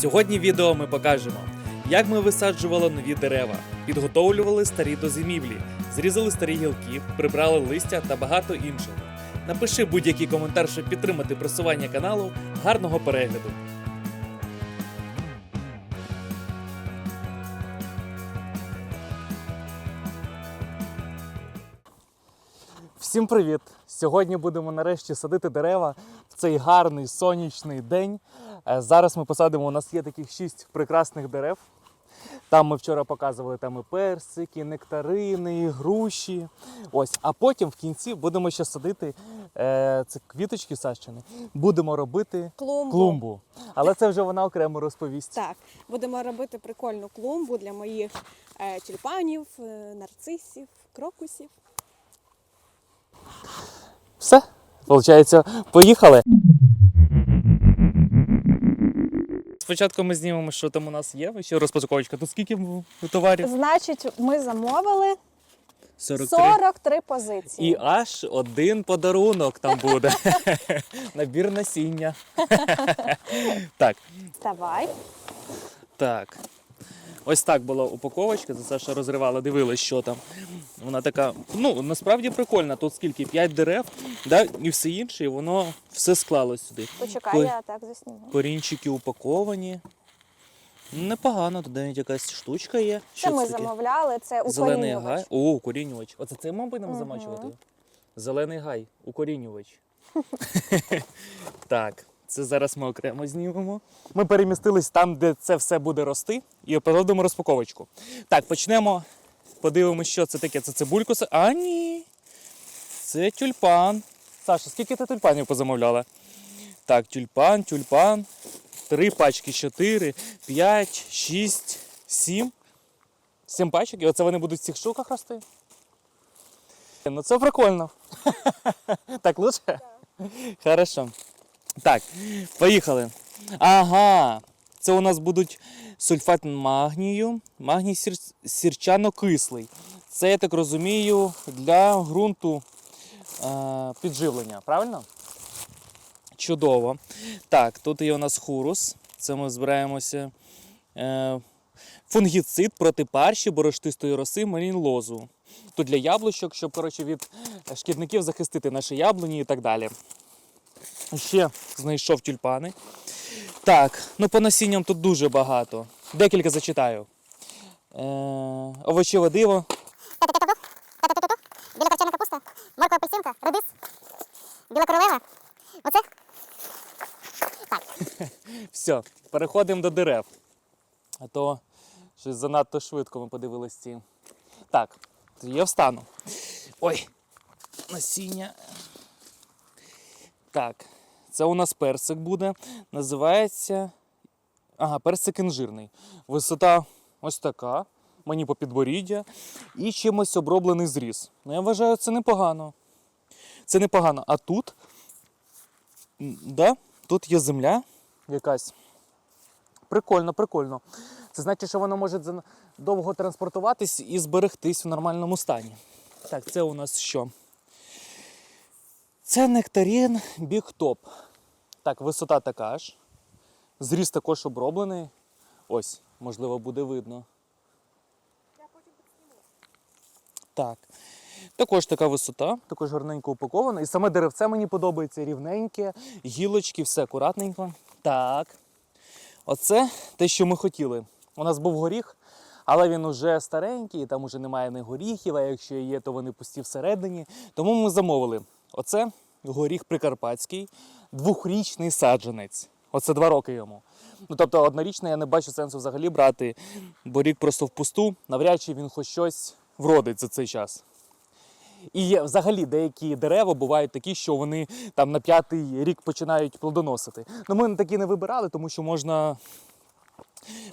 Сьогодні в відео ми покажемо, як ми висаджували нові дерева, підготовлювали старі до зимівлі, зрізали старі гілки, прибрали листя та багато іншого. Напиши будь-який коментар, щоб підтримати просування каналу. Гарного перегляду! Всім привіт! Сьогодні будемо нарешті садити дерева в цей гарний сонячний день. Е, Зараз ми посадимо. У нас є таких шість прекрасних дерев. Там ми вчора показували там і персики, і нектарини, і груші. Ось, а потім в кінці будемо ще садити е, це квіточки сащини. Будемо робити Клумбу. клумбу. Але це вже вона окремо розповість. Так, будемо робити прикольну клумбу для моїх е, тюльпанів, е, нарцисів, крокусів. Все, виходить, поїхали. Спочатку ми знімемо, що там у нас є. Ще розпаковочка. Тут скільки товарів? Значить, ми замовили 43. 43 позиції. І аж один подарунок там буде. Набір насіння. так, Вставай. так. Ось так була упаковочка. За Це Саша розривала, дивилась, що там. Вона така, ну насправді прикольна. Тут скільки? 5 дерев, да? і все інше, і воно все склалось сюди. Почекай, Ой. я так засніму. Корінчики упаковані. Непогано, тут навіть якась штучка є. Це ми таке? замовляли, це Зелений гай. О, укорінювач. Оце це ми будемо Мгм. замачувати? Зелений гай, укорінювач. так, це зараз ми окремо знімемо. Ми перемістились там, де це все буде рости, і проводимо розпаковочку. Так, почнемо. Подивимося, що це таке. Це цибульку. А, ні. Це тюльпан. Саша, скільки ти тюльпанів позамовляла? Так, тюльпан, тюльпан. Три пачки, чотири, п'ять, шість, сім. Сім пачок, і оце вони будуть в цих штуках рости. Ну це прикольно. Так лучше? Хорошо. Так, поїхали. Ага. Це у нас будуть сульфат магнію, магній сір- сірчано-кислий. Це, я так розумію, для ґрунту е, підживлення, правильно? Чудово. Так, тут є у нас хурус. Це ми збираємося. Е, фунгіцид проти парші, борошнистої роси, малінлозу. Тут для яблучок, щоб коротше, від шкідників захистити наші яблуні і так далі. Ще знайшов тюльпани. Так, ну по насінням тут дуже багато. Декілька зачитаю. Е, овочеве диво. Біла копчена капуста, морква апельсинка, редис, біла королева. Оце Так. Все, переходимо до дерев. А то щось занадто швидко ми подивились ці. Так, я встану. Ой, насіння. Так, це у нас персик буде. Називається. Ага, персик інжирний. Висота ось така. Мені по підборіддя. І чимось оброблений зріз. Ну, я вважаю, це непогано. Це непогано. А тут. Да, тут є земля якась. Прикольно, прикольно. Це значить, що воно може довго транспортуватись і зберегтись в нормальному стані. Так, це у нас що? Це нектарін Top. Так, висота така ж. Зріз також оброблений. Ось, можливо, буде видно. Так. Також така висота, також гарненько упакована. І саме деревце мені подобається рівненьке, гілочки, все акуратненько. Так. Оце те, що ми хотіли. У нас був горіх, але він уже старенький, там уже немає ні горіхів, а якщо є, то вони пусті всередині. Тому ми замовили. Оце горіх прикарпатський, двохрічний саджанець. Оце два роки йому. Ну, тобто однорічний я не бачу сенсу взагалі брати, бо рік просто впусту, навряд чи він хоч щось вродить за цей час. І є взагалі деякі дерева бувають такі, що вони там на п'ятий рік починають плодоносити. Ну ми такі не вибирали, тому що можна.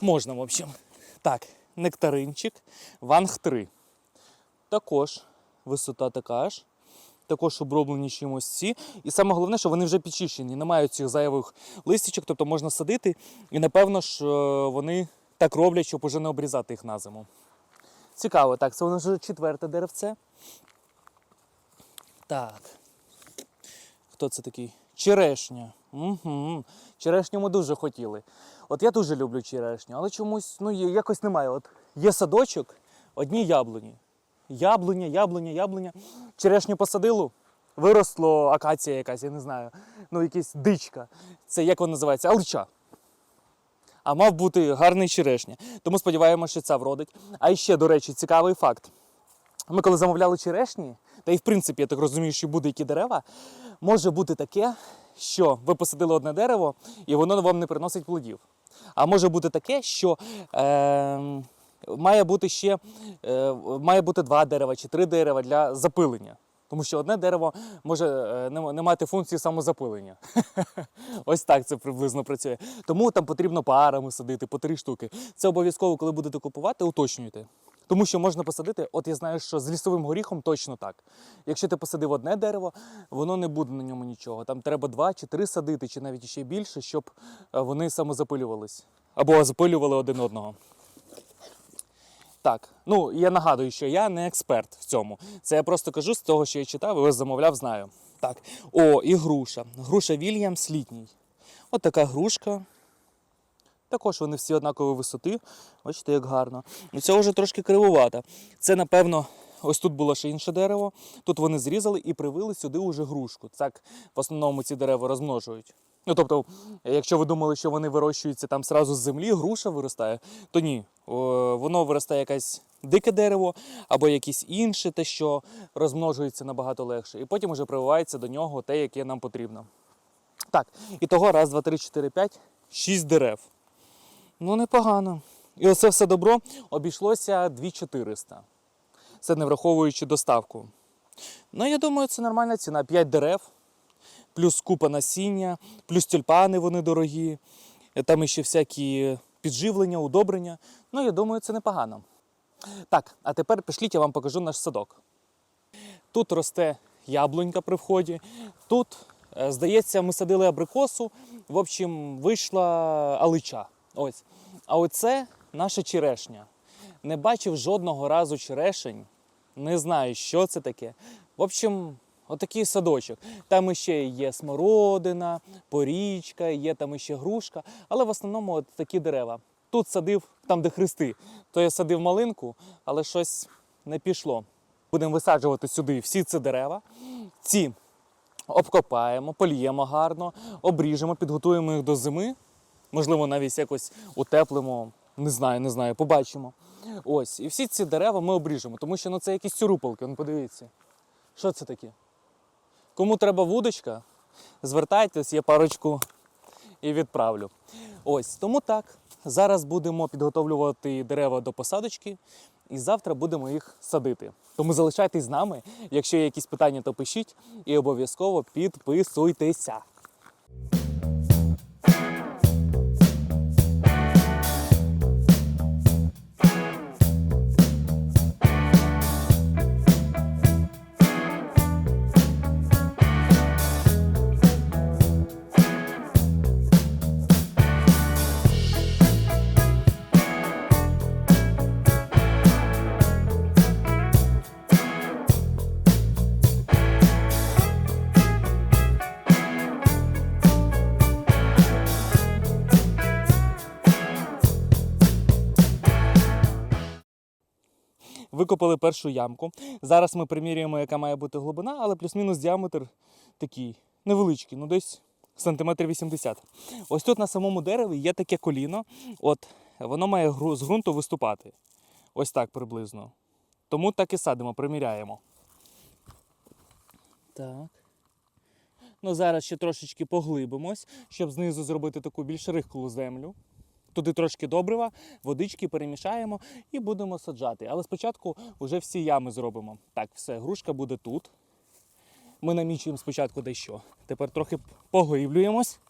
Можна, в общем. Так, нектаринчик, ванг 3. Також висота така ж. Також оброблені чимось ці. І саме головне, що вони вже підчищені, не мають цих зайвих листячок, тобто можна садити. І напевно ж е, вони так роблять, щоб уже не обрізати їх на зиму. Цікаво, так, це нас вже четверте деревце. Так. Хто це такий? Черешня. Угу. Черешню ми дуже хотіли. От я дуже люблю черешню, але чомусь ну, якось немає. От є садочок, одні яблуні. Яблуня, яблуня, яблуня. Черешню посадило, виросло акація якась, я не знаю. Ну, якась дичка. Це як вона називається? Алча. А мав бути гарний черешня. Тому сподіваємося, що ця вродить. А ще, до речі, цікавий факт. Ми коли замовляли черешні, та і в принципі, я так розумію, що будь-які дерева, може бути таке, що ви посадили одне дерево і воно вам не приносить плодів. А може бути таке, що е, має бути ще е, має бути два дерева чи три дерева для запилення. Тому що одне дерево може е, не, мати функції самозапилення. Ось так це приблизно працює. Тому там потрібно парами садити по три штуки. Це обов'язково, коли будете купувати, уточнюйте. Тому що можна посадити, от я знаю, що з лісовим горіхом точно так. Якщо ти посадив одне дерево, воно не буде на ньому нічого. Там треба два чи три садити, чи навіть ще більше, щоб е, вони самозапилювались. Або запилювали один одного. Так, ну я нагадую, що я не експерт в цьому. Це я просто кажу з того, що я читав і ось замовляв, знаю. Так, о, і груша. Груша Вільямс літній. От така грушка. Також вони всі однакової висоти. Бачите, як гарно. І це вже трошки кривувата. Це, напевно, ось тут було ще інше дерево. Тут вони зрізали і привили сюди уже грушку. Так в основному ці дерева розмножують. Ну, тобто, якщо ви думали, що вони вирощуються там сразу з землі, груша виростає, то ні. Воно виростає якесь дике дерево або якесь інше, те, що розмножується набагато легше. І потім вже прививається до нього те, яке нам потрібно. Так, і того раз, два, три, чотири, п'ять, шість дерев. Ну, непогано. І оце все добро обійшлося 2400. Це не враховуючи доставку. Ну, я думаю, це нормальна ціна. 5 дерев, плюс купа насіння, плюс тюльпани вони дорогі, е, там іще всякі підживлення, удобрення. Ну, я думаю, це непогано. Так, а тепер пішліть, я вам покажу наш садок. Тут росте яблунька при вході. Тут, е, здається, ми садили абрикосу. В общем, вийшла алича. Ось. А оце наша черешня. Не бачив жодного разу черешень. Не знаю, що це таке. В общем, отакий садочок. Там іще є смородина, порічка, є там іще грушка, але в основному от такі дерева. Тут садив, там, де хрести, то я садив малинку, але щось не пішло. Будемо висаджувати сюди всі ці дерева. Ці обкопаємо, поліємо гарно, обріжемо, підготуємо їх до зими. Можливо, навіть якось утеплимо. Не знаю, не знаю, побачимо. Ось, і всі ці дерева ми обріжемо, тому що ну, це якісь цюрупалки, ну подивіться. Що це таке? Кому треба вудочка, звертайтесь, я парочку і відправлю. Ось, тому так. Зараз будемо підготовлювати дерева до посадочки, і завтра будемо їх садити. Тому залишайтесь з нами. Якщо є якісь питання, то пишіть і обов'язково підписуйтеся. Викопали першу ямку. Зараз ми примірюємо, яка має бути глибина, але плюс-мінус діаметр такий невеличкий, ну десь сантиметрів 80. Ось тут на самому дереві є таке коліно. От воно має з ґрунту виступати. Ось так приблизно. Тому так і садимо, приміряємо. Так. Ну, зараз ще трошечки поглибимось, щоб знизу зробити таку більш рихлу землю. Туди трошки добрива, водички перемішаємо і будемо саджати. Але спочатку вже всі ями зробимо. Так, все, грушка буде тут. Ми намічуємо спочатку дещо. Тепер трохи поглиблюємось.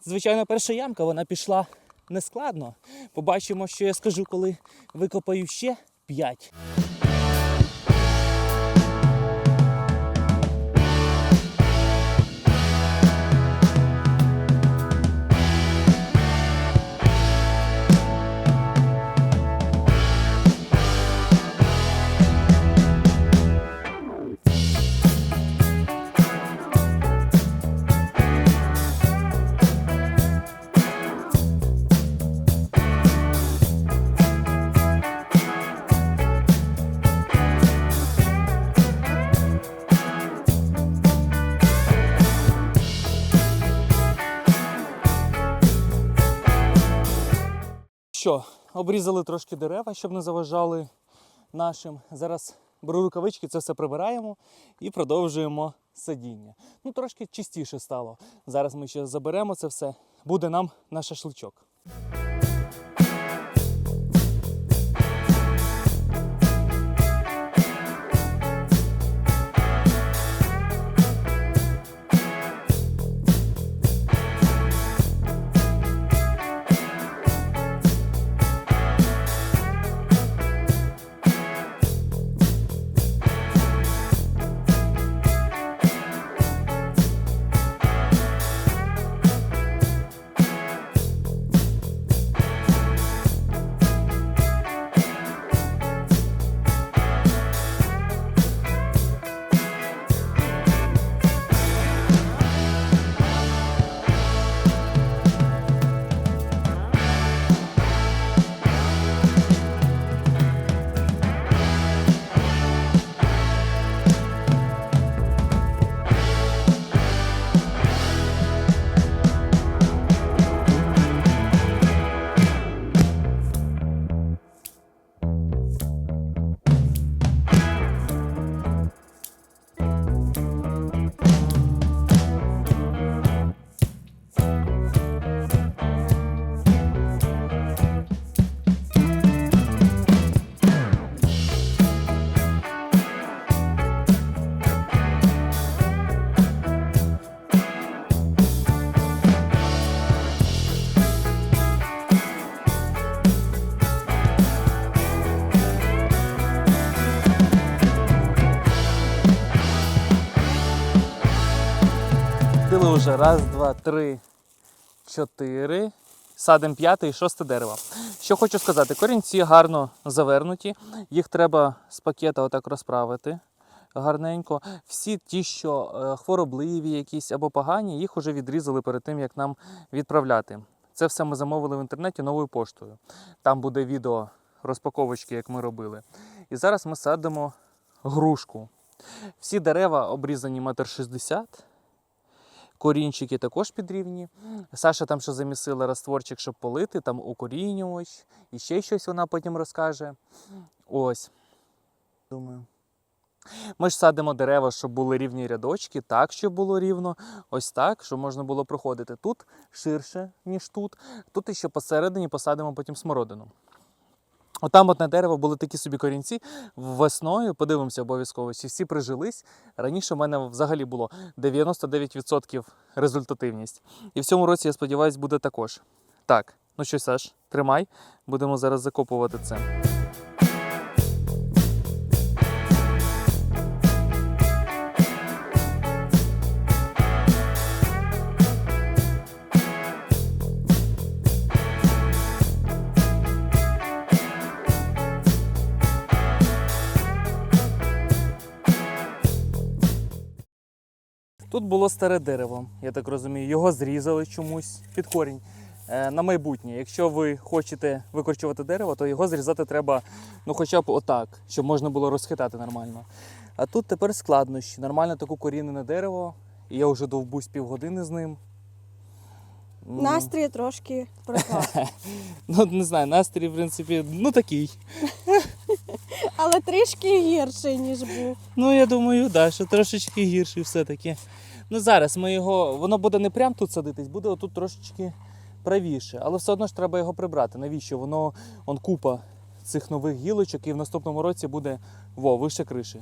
Звичайно, перша ямка вона пішла нескладно. Побачимо, що я скажу, коли викопаю ще 5. Обрізали трошки дерева, щоб не заважали нашим. Зараз беру рукавички, це все прибираємо і продовжуємо сидіння. Ну, трошки чистіше стало. Зараз ми ще заберемо це все. Буде нам на шашличок. Вже раз, два, три, чотири. Садимо п'яте і шосте дерево. Що хочу сказати, корінці гарно завернуті. Їх треба з пакета отак розправити гарненько. Всі ті, що е, хворобливі якісь або погані, їх вже відрізали перед тим, як нам відправляти. Це все ми замовили в інтернеті новою поштою. Там буде відео розпаковочки, як ми робили. І зараз ми садимо грушку. Всі дерева обрізані метр шістдесят. Корінчики також підрівні. Саша там ще замісила розтворчик, щоб полити, там укорінювач, і ще щось вона потім розкаже. Ось. Думаю. Ми ж садимо дерева, щоб були рівні рядочки, так, щоб було рівно. Ось так, щоб можна було проходити. Тут ширше, ніж тут. Тут ще посередині посадимо потім смородину. Отам одне дерево були такі собі корінці. Весною подивимося обов'язково, чи всі прижились. Раніше в мене взагалі було 99% результативність. І в цьому році, я сподіваюся, буде також. Так, ну що, Саш, тримай, будемо зараз закопувати це. Тут було старе дерево, я так розумію. Його зрізали чомусь під корінь. Е, на майбутнє, якщо ви хочете викорчувати дерево, то його зрізати треба ну, хоча б отак, щоб можна було розхитати нормально. А тут тепер складнощі. Нормально таку корінене дерево, і я вже довбусь півгодини з ним. Ну, Настрій трошки пропав. Ну, не знаю, настрій, в принципі, ну такий. Але трішки гірший, ніж був. Ну, я думаю, да, що трошечки гірший все-таки. Ну, зараз ми його. Воно буде не прямо тут садитись, буде отут трошечки правіше. Але все одно ж треба його прибрати. Навіщо? Воно он купа цих нових гілочок, і в наступному році буде во, вище криші.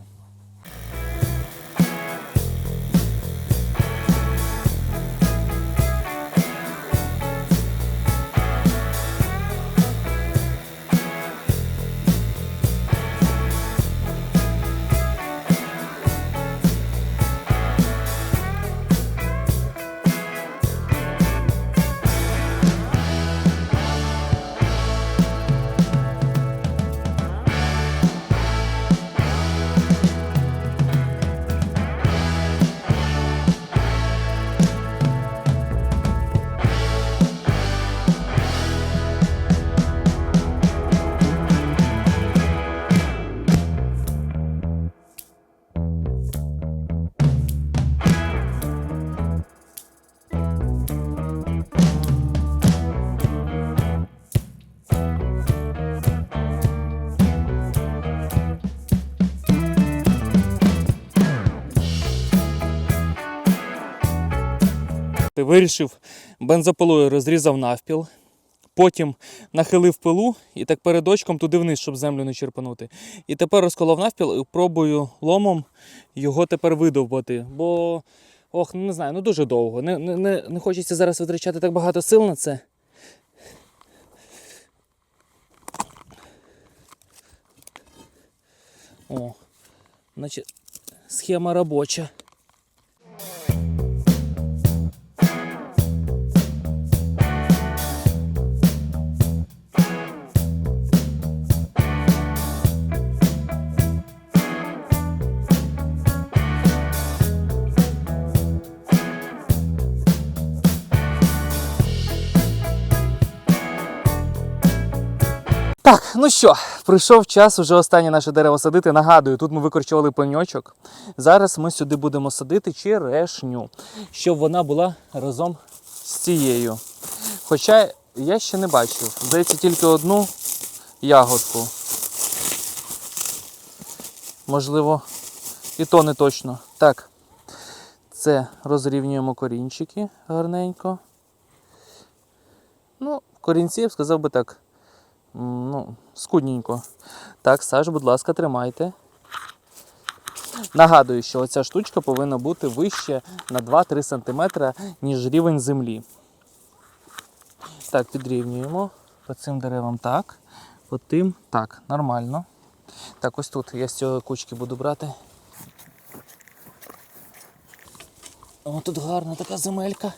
Ти вирішив, бензопилою розрізав навпіл, потім нахилив пилу і так перед очком туди вниз, щоб землю не черпанути. І тепер розколов навпіл і пробую ломом його тепер видовбати. Бо, ох, ну не знаю, ну дуже довго. Не, не, не, не хочеться зараз витрачати так багато сил на це. О, значить, схема робоча. Так, ну що, прийшов час уже останнє наше дерево садити. Нагадую, тут ми викорчували пеньочок. Зараз ми сюди будемо садити черешню, щоб вона була разом з цією. Хоча я ще не бачив. Здається, тільки одну ягодку. Можливо, і то не точно. Так. Це розрівнюємо корінчики гарненько. Ну, корінці, я б сказав би так. Ну, скудненько. Так, Саш, будь ласка, тримайте. Нагадую, що оця штучка повинна бути вище на 2-3 см, ніж рівень землі. Так, підрівнюємо. По цим деревам так. По тим так, нормально. Так, ось тут я з цього кучки буду брати. О, тут гарна така земелька.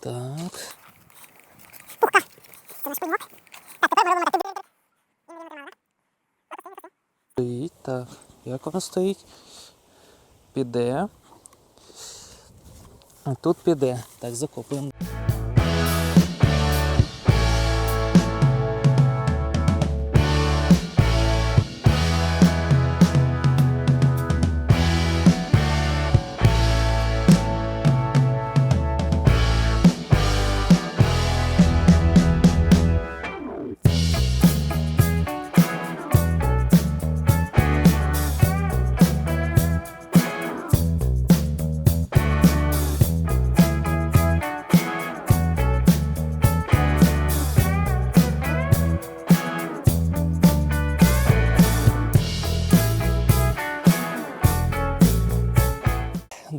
Так. Так. Стоїть. Як воно стоїть? Піде. А Тут піде. Так, закопуємо.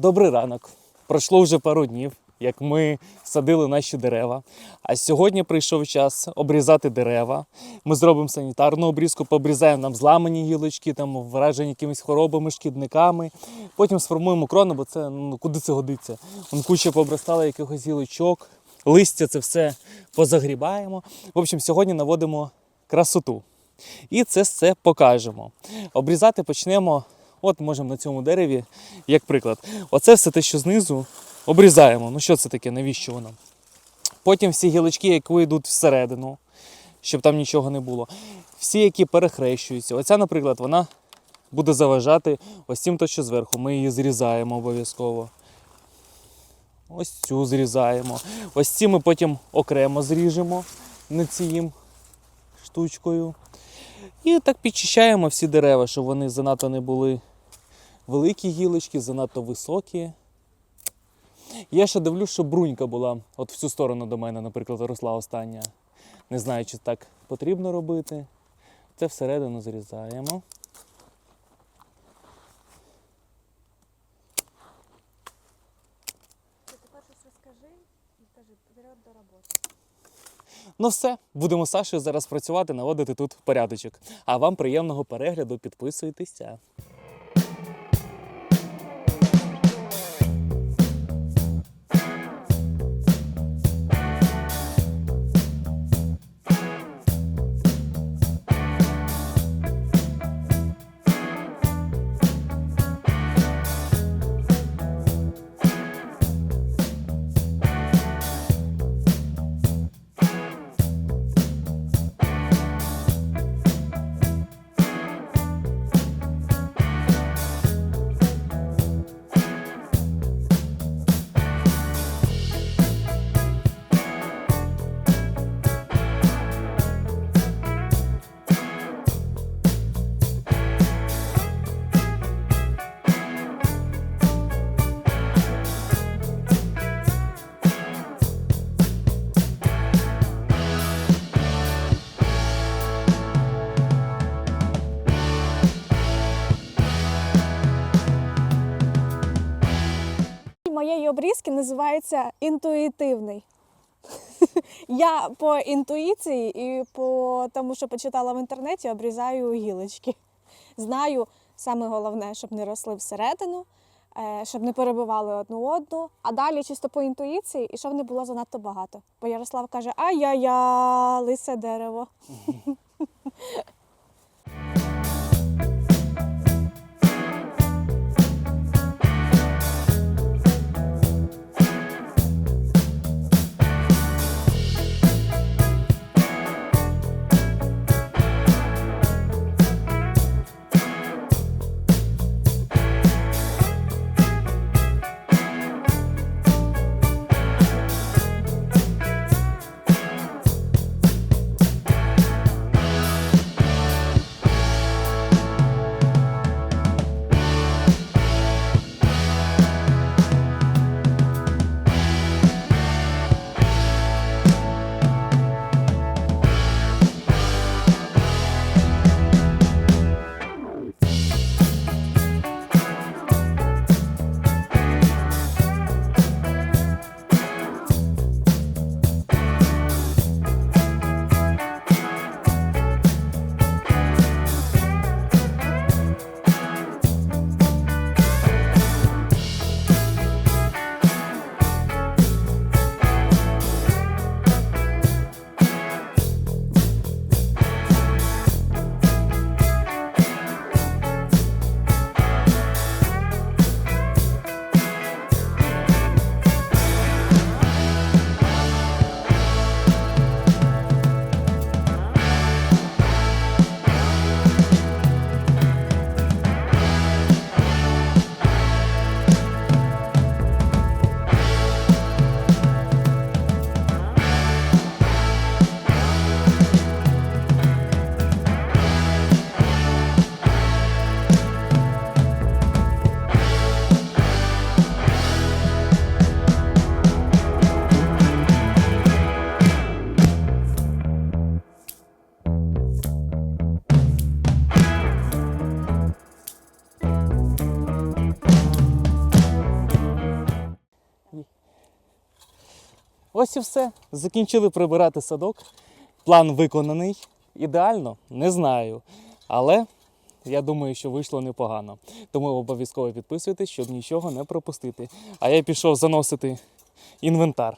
Добрий ранок. Пройшло вже пару днів, як ми садили наші дерева. А сьогодні прийшов час обрізати дерева. Ми зробимо санітарну обрізку, пообрізаємо нам зламані гілочки, там вражені якимись хворобами, шкідниками. Потім сформуємо крону, бо це ну куди це годиться. Вон куча пообростала якихось гілочок, листя це все позагрібаємо. В общем, сьогодні наводимо красоту. І це все покажемо. Обрізати почнемо. От можемо на цьому дереві, як приклад. Оце все те, що знизу, обрізаємо. Ну що це таке, навіщо воно? Потім всі гілочки, які йдуть всередину, щоб там нічого не було. Всі, які перехрещуються. Оця, наприклад, вона буде заважати ось цим, то що зверху. Ми її зрізаємо обов'язково. Ось цю зрізаємо. Ось ці ми потім окремо зріжемо не цією штучкою. І так підчищаємо всі дерева, щоб вони занадто не були великі гілочки, занадто високі. Я ще дивлюсь, що брунька була от в цю сторону до мене, наприклад, росла остання. Не знаю, чи так потрібно робити. Це всередину зрізаємо. Ти тепер щось розкажи і кажи, вперед до роботи. Ну все, будемо з Сашею зараз працювати, наводити тут порядочок. А вам приємного перегляду, підписуйтеся. Обрізки називається інтуїтивний. Я по інтуїції і по тому, що почитала в інтернеті, обрізаю гілочки. Знаю саме головне, щоб не росли всередину, е, щоб не перебивали одну одну. А далі чисто по інтуїції і щоб не було занадто багато. Бо Ярослав каже: ай-я-я, лисе дерево. Ось і все. Закінчили прибирати садок. План виконаний. Ідеально, не знаю. Але я думаю, що вийшло непогано. Тому обов'язково підписуйтесь, щоб нічого не пропустити. А я пішов заносити інвентар.